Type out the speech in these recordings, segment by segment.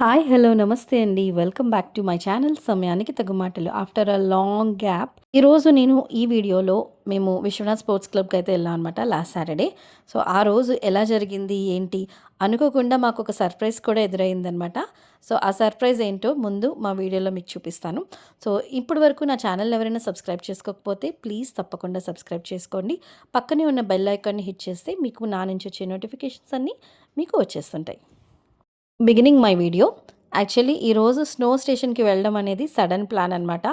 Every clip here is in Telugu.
హాయ్ హలో నమస్తే అండి. Welcome back to my channel సమయానికి తగు మాటలు ఆఫ్టర్ అ లాంగ్ గ్యాప్ ఈరోజు నేను ఈ వీడియోలో మేము విశ్వనాథ్ స్పోర్ట్స్ క్లబ్కి అయితే వెళ్ళాం అనమాట లాస్ట్ సాటర్డే సో ఆ రోజు ఎలా జరిగింది ఏంటి అనుకోకుండా మాకు ఒక సర్ప్రైజ్ కూడా ఎదురైందనమాట సో ఆ సర్ప్రైజ్ ఏంటో ముందు మా వీడియోలో మీకు చూపిస్తాను. సో ఇప్పటి వరకు నా ఛానల్ ఎవరైనా సబ్స్క్రైబ్ చేసుకోకపోతే ప్లీజ్ తప్పకుండా సబ్స్క్రైబ్ చేసుకోండి. పక్కనే ఉన్న బెల్ ఐకాన్ని హిట్ చేస్తే మీకు నా నుంచి వచ్చే నోటిఫికేషన్స్ అన్నీ మీకు వచ్చేస్తుంటాయి. బిగినింగ్ మై వీడియో యాక్చువల్లీ ఈరోజు స్నో స్టేషన్కి వెళ్ళడం అనేది సడన్ ప్లాన్ అనమాట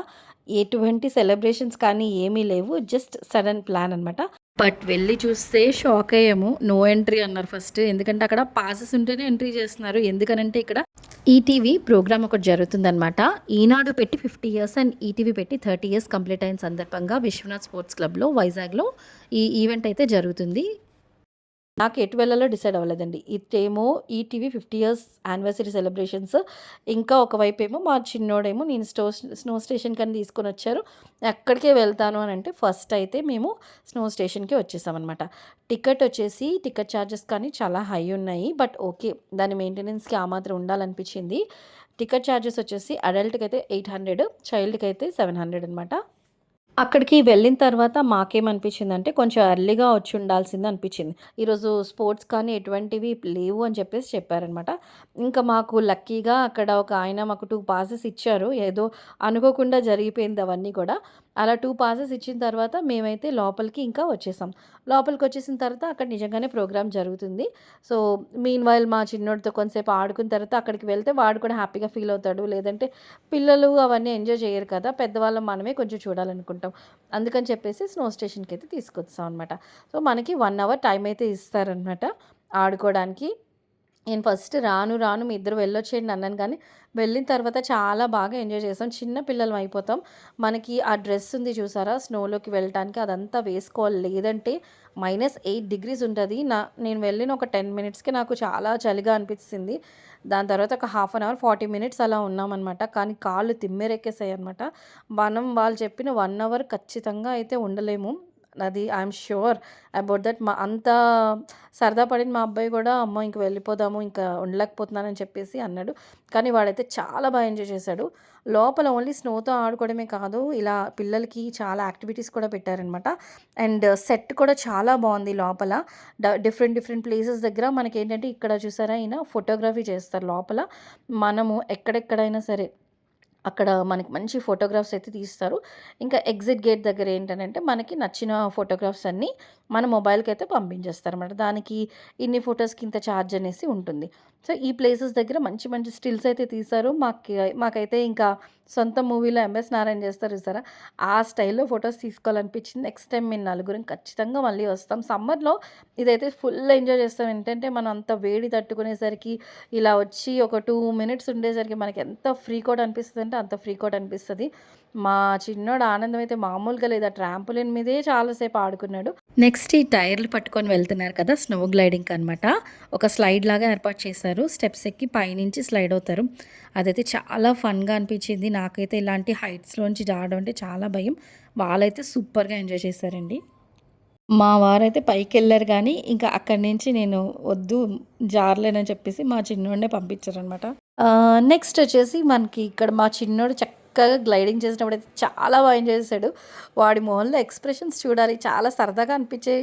ఎటువంటి సెలబ్రేషన్స్ కానీ ఏమీ లేవు జస్ట్ సడన్ ప్లాన్ అనమాట బట్ వెళ్ళి చూస్తే షాక్ అయ్యాము. నో ఎంట్రీ అన్నారు ఫస్ట్ ఎందుకంటే అక్కడ పాసెస్ ఉంటేనే ఎంట్రీ చేస్తున్నారు. ఎందుకనంటే ఇక్కడ ఈటీవీ ప్రోగ్రామ్ ఒకటి జరుగుతుందన్నమాట. ఈనాడు పెట్టి ఫిఫ్టీ ఇయర్స్ అండ్ ఈటీవీ పెట్టి థర్టీ ఇయర్స్ కంప్లీట్ అయిన సందర్భంగా విశ్వనాథ్ స్పోర్ట్స్ క్లబ్లో వైజాగ్లో ఈ ఈవెంట్ అయితే జరుగుతుంది. నాకు ఎటు వెళ్ళాలో డిసైడ్ అవ్వలేదండి. ఇటేమో ETV fifty years anniversary celebrations ఇంకా ఒకవైపు ఏమో మా చిన్నోడేమో నేను స్టో స్నో స్టేషన్ కానీ తీసుకొని వచ్చారు. ఎక్కడికే వెళ్తాను అని అంటే ఫస్ట్ అయితే మేము స్నో స్టేషన్కి వచ్చేసామన్నమాట. టికెట్ వచ్చేసి టికెట్ ఛార్జెస్ కానీ చాలా హై ఉన్నాయి. బట్ ఓకే దాని మెయింటెనెన్స్కి ఆ మాత్రం ఉండాలనిపించింది. టికెట్ ఛార్జెస్ వచ్చేసి అడల్ట్కి అయితే ఎయిట్ హండ్రెడ్ చైల్డ్కి అయితే సెవెన్ హండ్రెడ్ అనమాట అక్కడికి వెళ్ళిన తర్వాత మాకేమనిపించిందంటే కొంచెం ఎర్లీగా వచ్చి ఉండాల్సింది అనిపించింది. ఈరోజు స్పోర్ట్స్ కానీ ఎటువంటివి లేవు అని చెప్పేసి చెప్పారనమాట. ఇంకా మాకు లక్కీగా అక్కడ ఒక ఆయన మాకు టూ పాసెస్ ఇచ్చారు. ఏదో అనుకోకుండా జరిగిపోయింది అవన్నీ కూడా. అలా టూ పాసెస్ ఇచ్చిన తర్వాత మేమైతే లోపలికి ఇంకా వచ్చేసాం. లోపలికి వచ్చేసిన తర్వాత అక్కడ నిజంగానే ప్రోగ్రామ్ జరుగుతుంది. సో మీన్ వైల్ మా చిన్నోడితో కొంతసేపు ఆడుకున్న తర్వాత అక్కడికి వెళ్తే వాడు కూడా హ్యాపీగా ఫీల్ అవుతాడు. లేదంటే పిల్లలు అవన్నీ ఎంజాయ్ చేయరు కదా. పెద్దవాళ్ళం మనమే కొంచెం చూడాలనుకుంటాం. అందుకని చెప్పేసి స్నో స్టేషన్కి అయితే తీసుకొచ్చాం అనమాట సో మనకి వన్ అవర్ టైం అయితే ఇస్తారనమాట ఆడుకోవడానికి. నేను ఫస్ట్ రాను రాను మీ ఇద్దరు వెళ్ళొచ్చేయండి అన్నాను కానీ వెళ్ళిన తర్వాత చాలా బాగా ఎంజాయ్ చేసాం. చిన్న పిల్లలం అయిపోతాం. మనకి ఆ డ్రెస్ ఉంది చూసారా? స్నోలోకి వెళ్ళటానికి అదంతా వేసుకోవాలి. లేదంటే మైనస్ ఎయిట్ డిగ్రీస్ ఉంటుంది. నా నేను వెళ్ళిన ఒక టెన్ మినిట్స్కి నాకు చాలా చలిగా అనిపిస్తుంది. దాని తర్వాత ఒక half an hour forty minutes అలా ఉన్నామన్నమాట. కానీ కాళ్ళు తిమ్మెరెక్కేసాయి అనమాట మనం వాళ్ళు చెప్పిన వన్ అవర్ ఖచ్చితంగా అయితే ఉండలేము. అది ఐఎమ్ ష్యూర్ అబౌట్ దట్ మా అంత సరదా పడిన మా అబ్బాయి కూడా అమ్మ ఇంక వెళ్ళిపోదాము ఇంకా ఉండలేకపోతున్నానని చెప్పేసి అన్నాడు. కానీ వాడైతే చాలా బాగా ఎంజాయ్ చేశాడు. లోపల ఓన్లీ స్నోతో ఆడుకోవడమే కాదు ఇలా పిల్లలకి చాలా యాక్టివిటీస్ కూడా పెట్టారనమాట అండ్ సెట్ కూడా చాలా బాగుంది లోపల. డిఫరెంట్ డిఫరెంట్ ప్లేసెస్ దగ్గర మనకి ఏంటంటే ఇక్కడ చూసారా అయినా ఫోటోగ్రఫీ చేస్తారు లోపల. మనము ఎక్కడెక్కడైనా సరే అక్కడ మనకి మంచి ఫోటోగ్రాఫ్స్ అయితే తీస్తారు. ఇంకా ఎగ్జిట్ గేట్ దగ్గర ఏంటంటే మనకి నచ్చిన ఫోటోగ్రాఫ్స్ అన్నీ మన మొబైల్కి అయితే పంపించేస్తారు అనమాట దానికి ఇన్ని ఫొటోస్కి ఇంత ఛార్జ్ అనేసి ఉంటుంది. సో ఈ ప్లేసెస్ దగ్గర మంచి మంచి స్టిల్స్ అయితే తీశారు. మాకు మాకైతే ఇంకా సొంత మూవీలో ఎంఎస్ నారాయణ చేస్తారు చూసారా? ఆ స్టైల్లో ఫొటోస్ తీసుకోవాలనిపించింది. నెక్స్ట్ టైం మేము నలుగురం ఖచ్చితంగా మళ్ళీ వస్తాం. సమ్మర్లో ఇదైతే ఫుల్ ఎంజాయ్ చేస్తాం. ఏంటంటే మనం అంత వేడి తట్టుకునేసరికి ఇలా వచ్చి ఒక టూ మినిట్స్ ఉండేసరికి మనకి ఎంత ఫ్రీ కోడ్ అనిపిస్తుంది అంటే అంత ఫ్రీ కోడ్ అనిపిస్తుంది. మా చిన్నోడు ఆనందం అయితే మామూలుగా లేదా. ట్రాంపులిన్ మీదే చాలాసేపు ఆడుకున్నాడు. నెక్స్ట్ ఈ టైర్లు పట్టుకొని వెళ్తున్నారు కదా స్నో గ్లైడింగ్ అనమాట ఒక స్లైడ్ లాగా ఏర్పాటు చేశారు. స్టెప్స్ ఎక్కి పైనుంచి స్లైడ్ అవుతారు. అదైతే చాలా ఫన్గా అనిపించింది. నాకైతే ఇలాంటి హైట్స్లోంచి జాడడం అంటే చాలా భయం. వాళ్ళైతే సూపర్గా ఎంజాయ్ చేశారండి. మా వారైతే పైకి వెళ్ళారు కానీ ఇంకా అక్కడి నుంచి నేను వద్దు జారలేనని చెప్పేసి మా చిన్నోడినే పంపించారనమాట నెక్స్ట్ వచ్చేసి మనకి ఇక్కడ మా చిన్నోడు చక్క చక్కగా గ్లైడింగ్ చేసినప్పుడు అయితే చాలా బాగా ఎంజాయ్ చేశాడు. వాడి మొహంలో ఎక్స్ప్రెషన్స్ చూడాలి. చాలా సరదాగా అనిపించే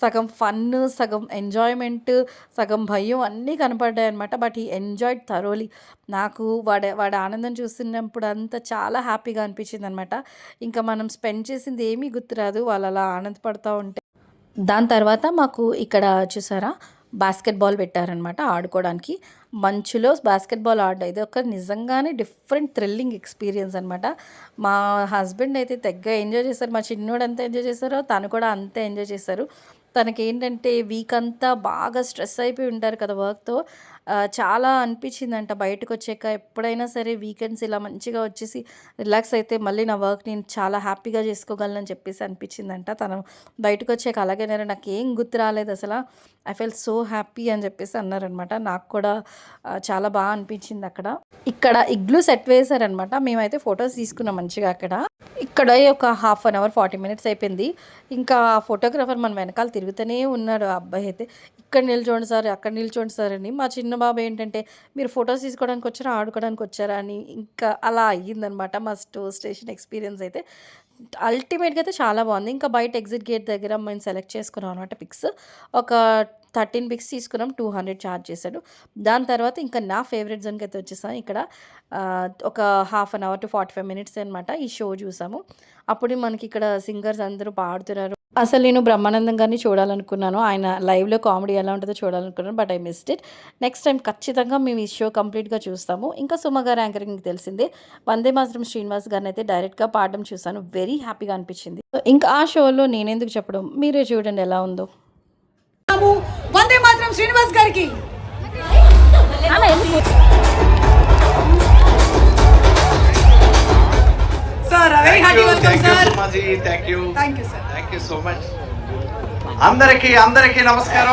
సగం ఫన్ సగం ఎంజాయ్మెంట్ సగం భయం అన్నీ కనపడ్డాయి అనమాట బట్ ఈ ఎంజాయ్డ్ థరోలీ నాకు వాడి వాడి ఆనందం చూస్తున్నప్పుడు అంతా చాలా హ్యాపీగా అనిపించింది అనమాట ఇంకా మనం స్పెండ్ చేసింది ఏమీ గుర్తురాదు. వాళ్ళు అలా ఆనందపడుతూ ఉంటే. దాని తర్వాత మాకు ఇక్కడ చూసారా? బాస్కెట్బాల్ పెట్టారనమాట ఆడుకోవడానికి. మంచులో బాస్కెట్బాల్ ఆడడం ఇది ఒక నిజంగానే డిఫరెంట్ థ్రిల్లింగ్ ఎక్స్పీరియన్స్ అనమాట. మా హస్బెండ్ అయితే తెగ్గ ఎంజాయ్ చేశారు మా చిన్నోడు ఎంత ఎంజాయ్ చేశారో తను కూడా అంతే ఎంజాయ్ చేశారు తనకి ఏంటంటే వీక్ అంతా బాగా స్ట్రెస్ అయిపోయి ఉంటారు కదా వర్క్తో. చాలా అనిపించిందంట బయటకు వచ్చాక ఎప్పుడైనా సరే వీకెండ్స్ ఇలా మంచిగా వచ్చేసి రిలాక్స్ అయితే మళ్ళీ నా వర్క్ నేను చాలా హ్యాపీగా చేసుకోగలనని చెప్పేసి అనిపించిందంట. తను బయటకు వచ్చాక అలాగే నాకు ఏం గుర్తు రాలేదు అసలు. ఐ ఫెల్ సో హ్యాపీ అని చెప్పేసి అన్నారనమాట. నాకు కూడా చాలా బాగా అనిపించింది అక్కడ. ఇక్కడ ఇగ్లూ సెట్ వేశారనమాట. మేమైతే ఫొటోస్ తీసుకున్నాం మంచిగా అక్కడ. ఇక్కడ ఒక half an hour forty minutes అయిపోయింది. ఇంకా ఫోటోగ్రాఫర్ మన వెనకాల తిరుగుతూనే ఉన్నాడు. ఆ అబ్బాయి అయితే ఇక్కడ నిల్చోండి సార్ అక్కడ నిల్చోండి సార్ అని మా చిన్న బాబు ఏంటంటే మీరు ఫొటోస్ తీసుకోవడానికి వచ్చారా ఆడుకోవడానికి వచ్చారా అని ఇంకా అలా అయ్యిందనమాట మా స్టేషన్ ఎక్స్పీరియన్స్ అయితే. అల్టిమేట్గా అయితే చాలా బాగుంది. ఇంకా బయట ఎగ్జిట్ గేట్ దగ్గర మేము సెలెక్ట్ చేసుకున్నాం అనమాట పిక్స్. ఒక థర్టీన్ పిక్స్ తీసుకున్నాం టూ హండ్రెడ్ ఛార్జ్ చేశాడు. దాని తర్వాత ఇంకా నా ఫేవరెట్ జోన్కి అయితే వచ్చేసాం. ఇక్కడ ఒక half an hour to forty five minutes అనమాట ఈ షో చూసాము. అప్పుడు మనకి ఇక్కడ సింగర్స్ అందరూ పాడుతున్నారు. అసలు నేను బ్రహ్మానందం గారిని చూడాలనుకున్నాను. ఆయన లైవ్లో కామెడీ ఎలా ఉంటుందో చూడాలనుకున్నాను but I missed it. Next time ఖచ్చితంగా మేము ఈ షో కంప్లీట్గా చూస్తాము. ఇంకా సుమ గారు యాంకరింగ్ తెలిసిందే. వందే మాత్రం శ్రీనివాస్ గారిని అయితే డైరెక్ట్గా పాడడం చూసాను వెరీ హ్యాపీగా అనిపించింది. So, ఇంకా ఆ షోలో నేనెందుకు చెప్పడం? మీరే చూడండి ఎలా ఉందో. బాబు వందే మాత్రం శ్రీనివాస్ గారికి. अंदर अंदर नमस्कार